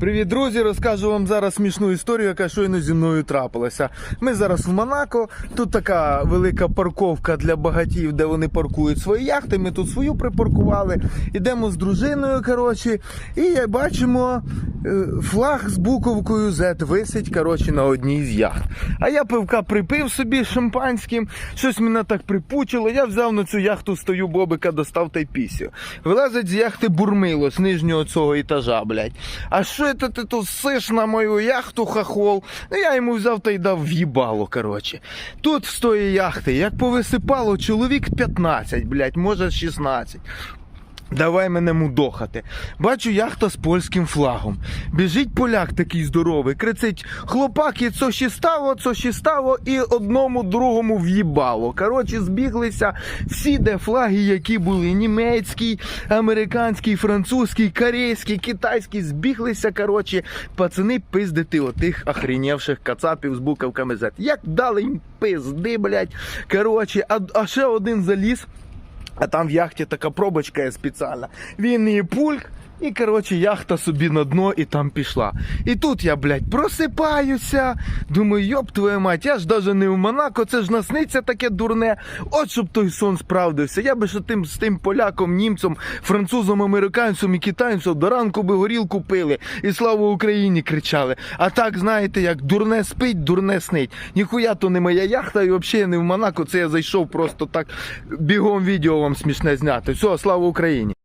Привіт, друзі! Розкажу вам зараз смішну історію, яка щойно зі мною трапилася. Ми зараз в Монако. Тут така велика парковка для багатів, де вони паркують свої яхти. Ми тут свою припаркували. Ідемо з дружиною. Коротше, і бачимо флаг з буковкою Z висить коротше, на одній з яхт. А я пивка припив собі шампанським, щось мене так припучило. Я взяв на цю яхту стою бобика, достав та й пісю. Вилазить з яхти бурмило з нижнього цього етажа, блядь. А що це ти тут сиш на мою яхту, хахол? Ну я йому взяв та й дав в'їбало, коротше. Тут з тої яхти, як повисипало, чоловік 15, блядь, може 16. Давай мене мудохати. Бачу яхта з польським флагом. Біжить поляк такий здоровий, кричить: хлопаки, це ще стало, це ще стало, і одному другому в'їбало. Коротше, збіглися всі де флаги, які були: німецький, американський, французький, корейський, китайський. Збіглися, коротше, пацани пиздити отих охренівших кацапів з буковками Z. Як дали їм пизди, блядь. Коротше, а, а ще один заліз. А там в яхті така пробочка є спеціальна. Він її пульк, і коротше яхта собі на дно і там пішла. І тут я, блядь, просипаюся. Думаю, йоп твою мать, я ж даже не в Монако, це ж насниться таке дурне. От щоб той сон справдився. Я би ще тим з тим поляком, німцем, французом, американцем і китайцем до ранку би горілку пили і слава Україні кричали. А так, знаєте, як дурне спить, дурне снить. Ніхуя то не моя яхта, і взагалі не в Монако. Це я зайшов просто так бігом відео вам смішне зняти. Все, слава Україні.